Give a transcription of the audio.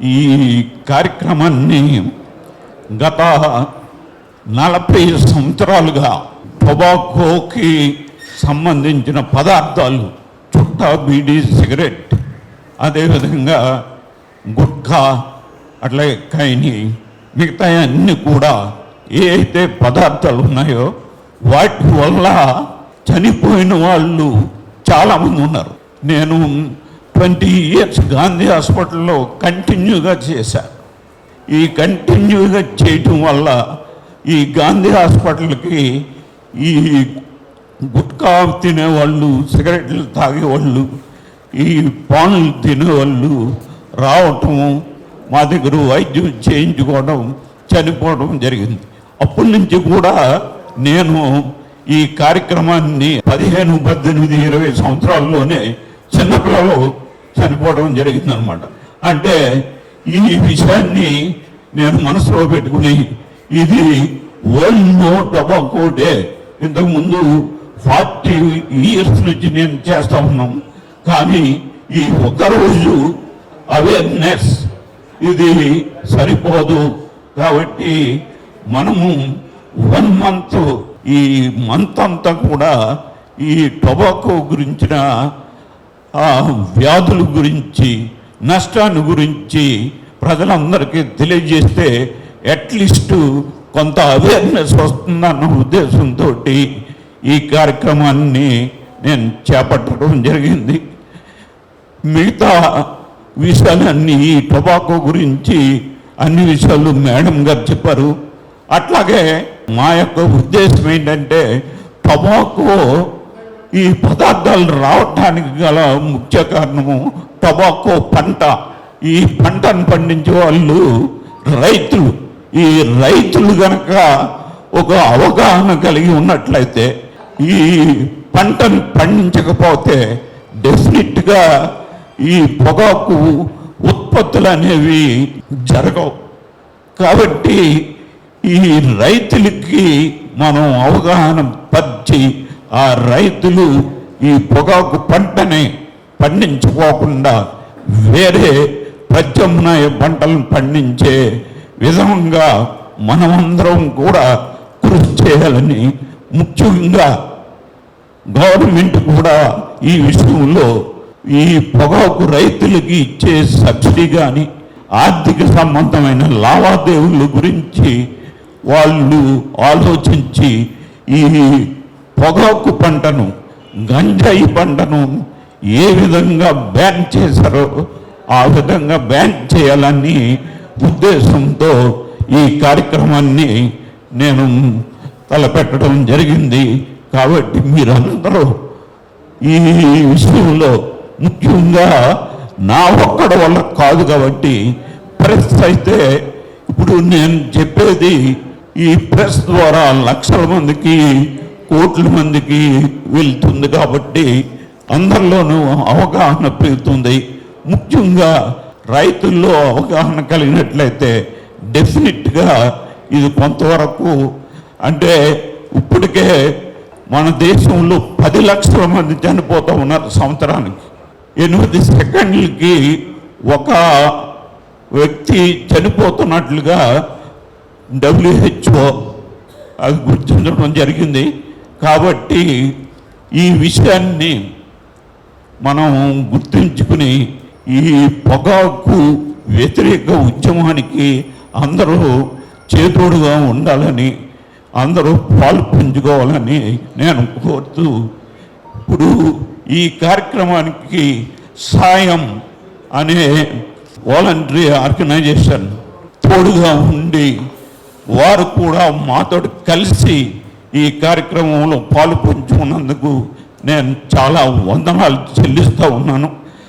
ఈ కార్యక్రమాన్ని గత నలభై సంవత్సరాలుగా టొబాకోకి సంబంధించిన పదార్థాలు చుట్టా బీడీ సిగరెట్ అదేవిధంగా గుట్కా అట్లా కైని మిగతా అన్నీ కూడా ఏ అయితే పదార్థాలు ఉన్నాయో వాటి వల్ల చనిపోయిన వాళ్ళు చాలామంది ఉన్నారు. నేను ట్వంటీ ఇయర్స్ గాంధీ హాస్పిటల్లో కంటిన్యూగా చేశాను ఈ కంటిన్యూగా చేయటం వల్ల ఈ గాంధీ హాస్పిటల్కి ఈ గుట్కా తినేవాళ్ళు సిగరెట్లు తాగేవాళ్ళు ఈ పానులు తినేవాళ్ళు రావటం మా దగ్గర వైద్యం చేయించుకోవడం చనిపోవడం జరిగింది. అప్పటి నుంచి కూడా నేను ఈ కార్యక్రమాన్ని పదిహేను పద్దెనిమిది ఇరవై సంవత్సరాల్లోనే చిన్నపిల్లలు చనిపోవడం జరిగిందనమాట. అంటే ఈ విషయాన్ని నేను మనసులో పెట్టుకుని ఇది వన్ నో టొబాకో డే ఇంతకుముందు ఫార్టీ ఇయర్స్ నుంచి నేను చేస్తా ఉన్నాం. కానీ ఈ ఒక్కరోజు అవేర్నెస్. ఇది సరిపోదు కాబట్టి మనము వన్ మంత్ ఈ మంత్ అంతా కూడా ఈ టొబాకో గురించిన ఆ వ్యాధుల గురించి నష్టాన్ని గురించి ప్రజలందరికీ తెలియజేస్తే అట్లీస్ట్ కొంత అవేర్నెస్ వస్తుందన్న ఉద్దేశంతో ఈ కార్యక్రమాన్ని నేను చేపట్టడం జరిగింది. మిగతా విషయాలన్నీ ఈ టొబాకో గురించి అన్ని విషయాలు మేడం గారు చెప్పారు. అట్లాగే మా యొక్క ఉద్దేశం ఏంటంటే టొబాకో ఈ పదార్థాలు రావటానికి గల ముఖ్య కారణము టొబాకో పంట. ఈ పంటను పండించే వాళ్ళు రైతులు. ఈ రైతులు గనక ఒక అవగాహన కలిగి ఉన్నట్లయితే ఈ పంటను పండించకపోతే డెఫినెట్గా ఈ పొగాకు ఉత్పత్తులు అనేవి జరగవు. కాబట్టి ఈ రైతులకి మనం అవగాహన పరిచి ఆ రైతులు ఈ పొగాకు పంటని పండించుకోకుండా వేరే ప్రత్యామ్నాయ పంటలను పండించే విధంగా మనమందరం కూడా కృషి చేయాలని ముఖ్యంగా గవర్నమెంట్ కూడా ఈ విషయంలో ఈ పొగాకు రైతులకి ఇచ్చే సబ్సిడీ కానీ ఆర్థిక సంబంధమైన లావాదేవీల గురించి వాళ్ళు ఆలోచించి ఈ పొగాకు పంటను గంజాయి పంటను ఏ విధంగా బ్యాన్ చేశారో ఆ విధంగా బ్యాన్ చేయాలని ఉద్దేశంతో ఈ కార్యక్రమాన్ని నేను తలపెట్టడం జరిగింది. కాబట్టి మీరందరూ ఈ విషయంలో ముఖ్యంగా నా ఒక్కడి వల్ల కాదు కాబట్టి ప్రెస్ అయితే ఇప్పుడు నేను చెప్పేది ఈ ప్రెస్ ద్వారా లక్షల మందికి కోట్ల మందికి వెళ్తుంది కాబట్టి అందరిలోనూ అవగాహన పెరుగుతుంది. ముఖ్యంగా రైతుల్లో అవగాహన కలిగినట్లయితే డెఫినెట్గా ఇది కొంతవరకు అంటే ఇప్పటికే మన దేశంలో పది లక్షల మంది చనిపోతూ ఉన్నారు సంవత్సరానికి. ఎనిమిది సెకండ్లకి ఒక వ్యక్తి చనిపోతున్నట్లుగా డబ్ల్యూహెచ్ఓ అది గుర్తించడం జరిగింది. కాబట్టి ఈ విషయాన్ని మనం గుర్తుంచుకుని ఈ పొగాకు వ్యతిరేక ఉద్యమానికి అందరూ చేతోడుగా ఉండాలని అందరూ పాలు పుంజుకోవాలని నేను కోరుతూ ఇప్పుడు ఈ కార్యక్రమానికి సాయం అనే వాలంటరీ ఆర్గనైజేషన్ తోడుగా ఉండి వారు కూడా మాతో కలిసి ఈ కార్యక్రమంలో పాలు పంచుకున్నందుకు నేను చాలా వందనాలు చెల్లిస్తూ ఉన్నాను.